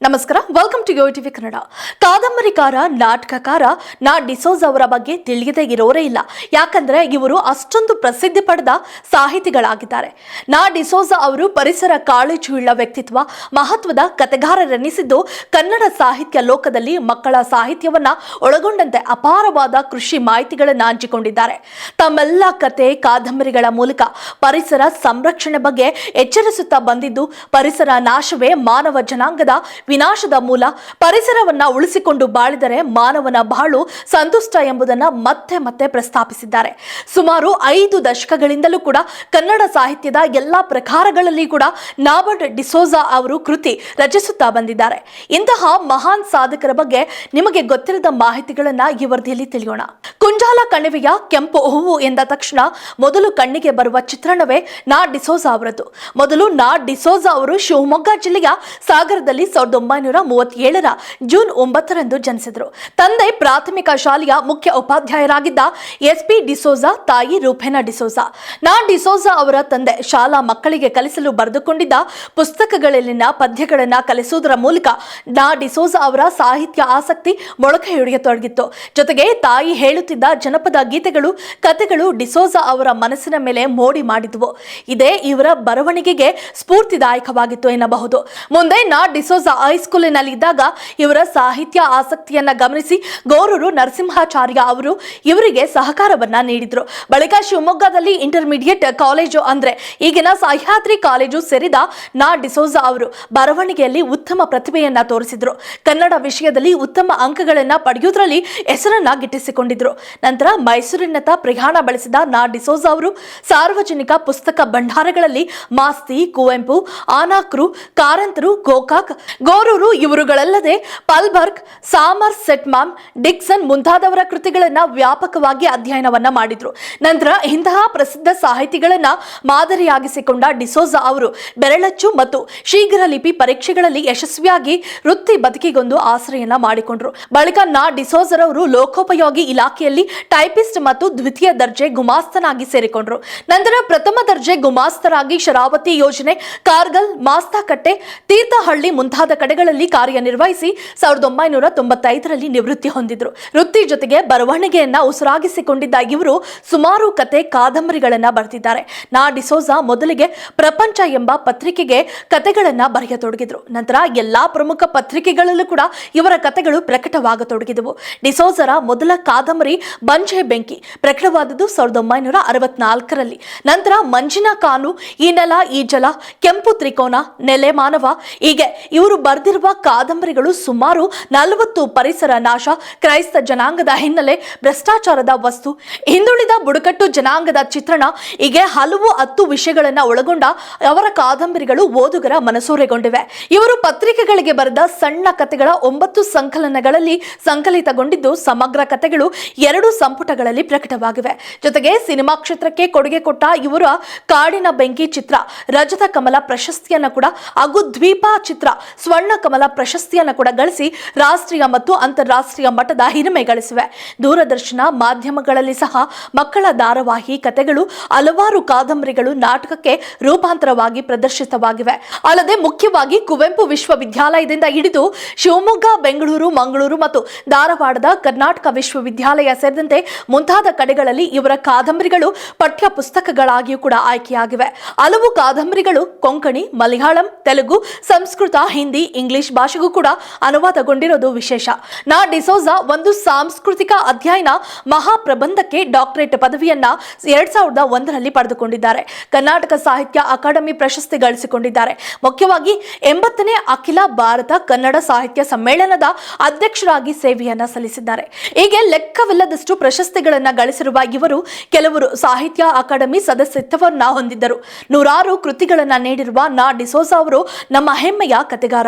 ನಮಸ್ಕಾರ welcome to yo Kannada ಕಾದಂಬರಿಕಾರ, ನಾಟಕಕಾರ ನಾ ಡಿಸೋಜ್ ಅವರ ಬಗ್ಗೆ ತಿಳಿಯದೇ ಇರೋರೇ ಇಲ್ಲ. ಯಾಕಂದ್ರೆ ಇವರು ಅಷ್ಟೊಂದು ಪ್ರಸಿದ್ಧಿ ಪಡೆದ ಸಾಹಿತಿಗಳಾಗಿದ್ದಾರೆ. ನಾ ಡಿಸೋಜ ಅವರು ಪರಿಸರ ಕಾಳಜಿಯುಳ್ಳ ವ್ಯಕ್ತಿತ್ವ, ಮಹತ್ವದ ಕತೆಗಾರರೆನಿಸಿದ್ದು ಕನ್ನಡ ಸಾಹಿತ್ಯ ಲೋಕದಲ್ಲಿ ಮಕ್ಕಳ ಸಾಹಿತ್ಯವನ್ನ ಒಳಗೊಂಡಂತೆ ಅಪಾರವಾದ ಕೃಷಿ ಮಾಹಿತಿಗಳನ್ನು ಹಂಚಿಕೊಂಡಿದ್ದಾರೆ. ತಮ್ಮೆಲ್ಲ ಕತೆ, ಕಾದಂಬರಿಗಳ ಮೂಲಕ ಪರಿಸರ ಸಂರಕ್ಷಣೆ ಬಗ್ಗೆ ಎಚ್ಚರಿಸುತ್ತಾ ಬಂದಿದ್ದು ಪರಿಸರ ನಾಶವೇ ಮಾನವ ಜನಾಂಗದ ವಿನಾಶದ ಮೂಲ ಪರಿಸರವನ್ನ ಉಳಿಸಿಕೊಂಡು ಬಾಳಿದರೆ ಮಾನವನ ಬಾಳು ಸಂತುಷ್ಟ ಎಂಬುದನ್ನ ಮತ್ತೆ ಮತ್ತೆ ಪ್ರಸ್ತಾಪಿಸಿದ್ದಾರೆ. ಸುಮಾರು ಐದು ದಶಕಗಳಿಂದಲೂ ಕೂಡ ಕನ್ನಡ ಸಾಹಿತ್ಯದ ಎಲ್ಲಾ ಪ್ರಕಾರಗಳಲ್ಲಿ ಕೂಡ ನಾಬರ್ಡ್ ಡಿಸೋಜಾ ಅವರು ಕೃತಿ ರಚಿಸುತ್ತಾ ಬಂದಿದ್ದಾರೆ. ಇಂತಹ ಮಹಾನ್ ಸಾಧಕರ ಬಗ್ಗೆ ನಿಮಗೆ ಗೊತ್ತಿರದ ಮಾಹಿತಿಗಳನ್ನ ಈ ವರದಿಯಲ್ಲಿ ತಿಳಿಯೋಣ. ಕುಂಜಾಲ ಕಣಿವೆಯ ಕೆಂಪು ಹೂವು ಎಂದ ತಕ್ಷಣ ಮೊದಲು ಕಣ್ಣಿಗೆ ಬರುವ ಚಿತ್ರಣವೇ ನಾ ಡಿಸೋಜಾ ಅವರದ್ದು ಮೊದಲು ನಾ ಡಿಸೋಜಾ ಅವರು ಶಿವಮೊಗ್ಗ ಜಿಲ್ಲೆಯ ಸಾಗರದಲ್ಲಿ ಸಾವಿರದ ಒಂಬೈನೂರ ಮೂವತ್ತೇಳರ ಜೂನ್ ಒಂಬತ್ತರಂದು ಜನಿಸಿದರು. ತಂದೆ ಪ್ರಾಥಮಿಕ ಶಾಲೆಯ ಮುಖ್ಯ ಉಪಾಧ್ಯಾಯರಾಗಿದ್ದ ಎಸ್ ಪಿ ಡಿಸೋಜಾ, ತಾಯಿ ರೂಪೇನ ಡಿಸೋಜಾ. ನಾ ಡಿಸೋಜಾ ಅವರ ತಂದೆ ಶಾಲಾ ಮಕ್ಕಳಿಗೆ ಕಲಿಸಲು ಬರೆದುಕೊಂಡಿದ್ದ ಪುಸ್ತಕಗಳಲ್ಲಿನ ಪದ್ಯಗಳನ್ನು ಕಲಿಸುವುದರ ಮೂಲಕ ನಾ ಡಿಸೋಜಾ ಅವರ ಸಾಹಿತ್ಯ ಆಸಕ್ತಿ ಮೊಳಕೆಯೊಡೆಯತೊಡಗಿತ್ತು ಜೊತೆಗೆ ತಾಯಿ ಹೇಳುತ್ತಿದ್ದ ಜನಪದ ಗೀತೆಗಳು, ಕತೆಗಳು ಡಿಸೋಜಾ ಅವರ ಮನಸ್ಸಿನ ಮೇಲೆ ಮೋಡಿ ಮಾಡಿದವು. ಇದೇ ಇವರ ಬರವಣಿಗೆಗೆ ಸ್ಫೂರ್ತಿದಾಯಕವಾಗಿತ್ತು ಎನ್ನಬಹುದು. ಮುಂದೆ ನಾ ಡಿಸೋಜಾ ಹೈಸ್ಕೂಲಿನಲ್ಲಿ ಇದ್ದಾಗ ಇವರ ಸಾಹಿತ್ಯ ಆಸಕ್ತಿಯನ್ನ ಗಮನಿಸಿ ಗೌರವರು ನರಸಿಂಹಾಚಾರ್ಯ ಅವರು ಇವರಿಗೆ ಸಹಕಾರವನ್ನ ನೀಡಿದ್ರು. ಬಳಿಕ ಶಿವಮೊಗ್ಗದಲ್ಲಿ ಇಂಟರ್ಮೀಡಿಯೇಟ್ ಕಾಲೇಜು ಅಂದ್ರೆ ಈಗಿನ ಸಹ್ಯಾದ್ರಿ ಕಾಲೇಜು ಸೇರಿದ ನಾ ಡಿಸೋಜಾ ಅವರು ಬರವಣಿಗೆಯಲ್ಲಿ ಉತ್ತಮ ಪ್ರತಿಭೆಯನ್ನ ತೋರಿಸಿದ್ರು. ಕನ್ನಡ ವಿಷಯದಲ್ಲಿ ಉತ್ತಮ ಅಂಕಗಳನ್ನ ಪಡೆಯುವುದರಲ್ಲಿ ಹೆಸರನ್ನ ಗಿಟ್ಟಿಸಿಕೊಂಡಿದ್ರು. ನಂತರ ಮೈಸೂರಿನತ್ತ ಪ್ರಯಾಣ ಬಳಸಿದ ನಾ ಡಿಸೋಜಾ ಅವರು ಸಾರ್ವಜನಿಕ ಪುಸ್ತಕ ಭಂಡಾರಗಳಲ್ಲಿ ಮಾಸ್ತಿ, ಕುವೆಂಪು, ಆನಾಕ್ರು, ಕಾರಂತರು, ಗೋಕಾಕ್, ಗೋರೂರು ಇವರುಗಳಲ್ಲದೆ ಪಲ್ಬರ್ಗ್, ಸಾಮರ್ ಸೆಟ್ಮಾಮ್, ಡಿಕ್ಸನ್ ಮುಂತಾದವರ ಕೃತಿಗಳನ್ನ ವ್ಯಾಪಕವಾಗಿ ಅಧ್ಯಯನವನ್ನ ಮಾಡಿದ್ರು. ನಂತರ ಇಂತಹ ಪ್ರಸಿದ್ಧ ಸಾಹಿತಿಗಳನ್ನ ಮಾದರಿಯಾಗಿಸಿಕೊಂಡ ಡಿಸೋಜಾ ಅವರು ಬೆರಳಚ್ಚು ಮತ್ತು ಶೀಘ್ರ ಲಿಪಿ ಪರೀಕ್ಷೆಗಳಲ್ಲಿ ಯಶಸ್ವಿಯಾಗಿ ವೃತ್ತಿ ಬದುಕಿಗೊಂದು ಆಸರೆಯನ್ನ ಮಾಡಿಕೊಂಡ್ರು. ಬಳಿಕ ನಾ ಡಿಸೋಜರವರು ಲೋಕೋಪಯೋಗಿ ಇಲಾಖೆಯಲ್ಲಿ ಟೈಪಿಸ್ಟ್ ಮತ್ತು ದ್ವಿತೀಯ ದರ್ಜೆ ಗುಮಾಸ್ತನಾಗಿ ಸೇರಿಕೊಂಡ್ರು. ನಂತರ ಪ್ರಥಮ ದರ್ಜೆ ಗುಮಾಸ್ತರಾಗಿ ಶರಾವತಿ ಯೋಜನೆ, ಕಾರ್ಗಲ್, ಮಾಸ್ತಾಕಟ್ಟೆ, ತೀರ್ಥಹಳ್ಳಿ ಮುಂತಾದ ಕಡೆಗಳಲ್ಲಿ ಕಾರ್ಯನಿರ್ವಹಿಸಿ ಸಾವಿರದ ಒಂಬೈನೂರ ತೊಂಬತ್ತೈದರಲ್ಲಿ ನಿವೃತ್ತಿ ಹೊಂದಿದ್ರು. ವೃತ್ತಿ ಜೊತೆಗೆ ಬರವಣಿಗೆಯನ್ನ ಉಸಿರಾಗಿಸಿಕೊಂಡಿದ್ದ ಇವರು ಸುಮಾರು ಕತೆ ಕಾದಂಬರಿಗಳನ್ನ ಬರೆದಿದ್ದಾರೆ. ನಾ ಡಿಸೋಜಾ ಮೊದಲಿಗೆ ಪ್ರಪಂಚ ಎಂಬ ಪತ್ರಿಕೆಗೆ ಕತೆಗಳನ್ನ ಬರೆಯತೊಡಗಿದ್ರು. ನಂತರ ಎಲ್ಲಾ ಪ್ರಮುಖ ಪತ್ರಿಕೆಗಳಲ್ಲೂ ಕೂಡ ಇವರ ಕತೆಗಳು ಪ್ರಕಟವಾಗತೊಡಗಿದವು. ಡಿಸೋಜರ ಮೊದಲ ಕಾದಂಬರಿ ಬಂಜೆ ಬೆಂಕಿ, ಪ್ರಕಟವಾದದ್ದು ಸಾವಿರದ ಒಂಬೈನೂರ ಅರವತ್ನಾಲ್ಕರಲ್ಲಿ. ನಂತರ ಮಂಜಿನ ಕಾನು, ಈ ನೆಲ, ಈ ಜಲ, ಕೆಂಪು ತ್ರಿಕೋನ, ನೆಲೆ ಮಾನವ, ಹೀಗೆ ಇವರು ಬರೆದಿರುವ ಕಾದಂಬರಿಗಳು ಸುಮಾರು ನಲವತ್ತು ಪರಿಸರ ನಾಶ, ಕ್ರೈಸ್ತ ಜನಾಂಗದ ಹಿನ್ನೆಲೆ ಭ್ರಷ್ಟಾಚಾರದ ವಸ್ತು. ಹಿಂದುಳಿದ ಬುಡಕಟ್ಟು ಜನಾಂಗದ ಚಿತ್ರಣ, ಹೀಗೆ ಹಲವು ಹತ್ತು ವಿಷಯಗಳನ್ನ ಒಳಗೊಂಡ ಅವರ ಕಾದಂಬರಿಗಳು ಓದುಗರ ಮನಸೂರೆಗೊಂಡಿವೆ. ಇವರು ಪತ್ರಿಕೆಗಳಿಗೆ ಬರೆದ ಸಣ್ಣ ಕಥೆಗಳ ಒಂಬತ್ತು ಸಂಕಲನಗಳಲ್ಲಿ ಸಂಕಲಿತಗೊಂಡಿದ್ದು ಸಮಗ್ರ ಕಥೆಗಳು ಎರಡು ಸಂಪುಟಗಳಲ್ಲಿ ಪ್ರಕಟವಾಗಿವೆ. ಜೊತೆಗೆ ಸಿನಿಮಾ ಕ್ಷೇತ್ರಕ್ಕೆ ಕೊಡುಗೆ ಕೊಟ್ಟ ಇವರ ಕಾಡಿನ ಬೆಂಕಿ ಚಿತ್ರ, ರಜತ ಕಮಲ ಪ್ರಶಸ್ತಿಯನ್ನು ಕೂಡ ಹಾಗೂ ದ್ವೀಪ ಚಿತ್ರ, ಸ್ವರ್ಣ ಕಮಲ ಪ್ರಶಸ್ತಿಯನ್ನ ಕೂಡ ಗಳಿಸಿ ರಾಷ್ಟ್ರೀಯ ಮತ್ತು ಅಂತಾರಾಷ್ಟ್ರೀಯ ಮಟ್ಟದ ಹಿರಿಮೆ ಗಳಿಸಿವೆ. ದೂರದರ್ಶನ ಮಾಧ್ಯಮಗಳಲ್ಲಿ ಸಹ ಮಕ್ಕಳ ಧಾರಾವಾಹಿ ಕಥೆಗಳು ಹಲವಾರು ಕಾದಂಬರಿಗಳು ನಾಟಕಕ್ಕೆ ರೂಪಾಂತರವಾಗಿ ಪ್ರದರ್ಶಿತವಾಗಿವೆ. ಅಲ್ಲದೆ ಮುಖ್ಯವಾಗಿ ಕುವೆಂಪು ವಿಶ್ವವಿದ್ಯಾಲಯದಿಂದ ಹಿಡಿದು ಶಿವಮೊಗ್ಗ, ಬೆಂಗಳೂರು, ಮಂಗಳೂರು ಮತ್ತು ಧಾರವಾಡದ ಕರ್ನಾಟಕ ವಿಶ್ವವಿದ್ಯಾಲಯ ಸೇರಿದಂತೆ ಮುಂತಾದ ಕಡೆಗಳಲ್ಲಿ ಇವರ ಕಾದಂಬರಿಗಳು ಪಠ್ಯ ಪುಸ್ತಕಗಳಾಗಿಯೂ ಕೂಡ ಆಯ್ಕೆಯಾಗಿವೆ. ಹಲವು ಕಾದಂಬರಿಗಳು ಕೊಂಕಣಿ, ಮಲಯಾಳಂ, ತೆಲುಗು, ಸಂಸ್ಕೃತ, ಹಿಂದಿ, ಇಂಗ್ಲಿಷ್ ಭಾಷೆಗೂ ಕೂಡ ಅನುವಾದಗೊಂಡಿರೋದು ವಿಶೇಷ. ನಾ. ಡಿಸೋಜಾ ಒಂದು ಸಾಂಸ್ಕೃತಿಕ ಅಧ್ಯಯನ ಮಹಾಪ್ರಬಂಧಕ್ಕೆ ಡಾಕ್ಟರೇಟ್ ಪದವಿಯನ್ನ ಎರಡ್ ಸಾವಿರದ ಒಂದರಲ್ಲಿ ಪಡೆದುಕೊಂಡಿದ್ದಾರೆ. ಕರ್ನಾಟಕ ಸಾಹಿತ್ಯ ಅಕಾಡೆಮಿ ಪ್ರಶಸ್ತಿ ಗಳಿಸಿಕೊಂಡಿದ್ದಾರೆ. ಮುಖ್ಯವಾಗಿ ಎಂಬತ್ತನೇ ಅಖಿಲ ಭಾರತ ಕನ್ನಡ ಸಾಹಿತ್ಯ ಸಮ್ಮೇಳನದ ಅಧ್ಯಕ್ಷರಾಗಿ ಸೇವೆಯನ್ನ ಸಲ್ಲಿಸಿದ್ದಾರೆ. ಹೀಗೆ ಲೆಕ್ಕವಿಲ್ಲದಷ್ಟು ಪ್ರಶಸ್ತಿಗಳನ್ನ ಗಳಿಸಿರುವ ಇವರು ಕೆಲವರು ಸಾಹಿತ್ಯ ಅಕಾಡೆಮಿ ಸದಸ್ಯತ್ವವನ್ನ ಹೊಂದಿದ್ದರು. ನೂರಾರು ಕೃತಿಗಳನ್ನ ನೀಡಿರುವ ನಾ. ಡಿಸೋಜಾ ಅವರು ನಮ್ಮ ಹೆಮ್ಮೆಯ ಕತೆಗಾರ.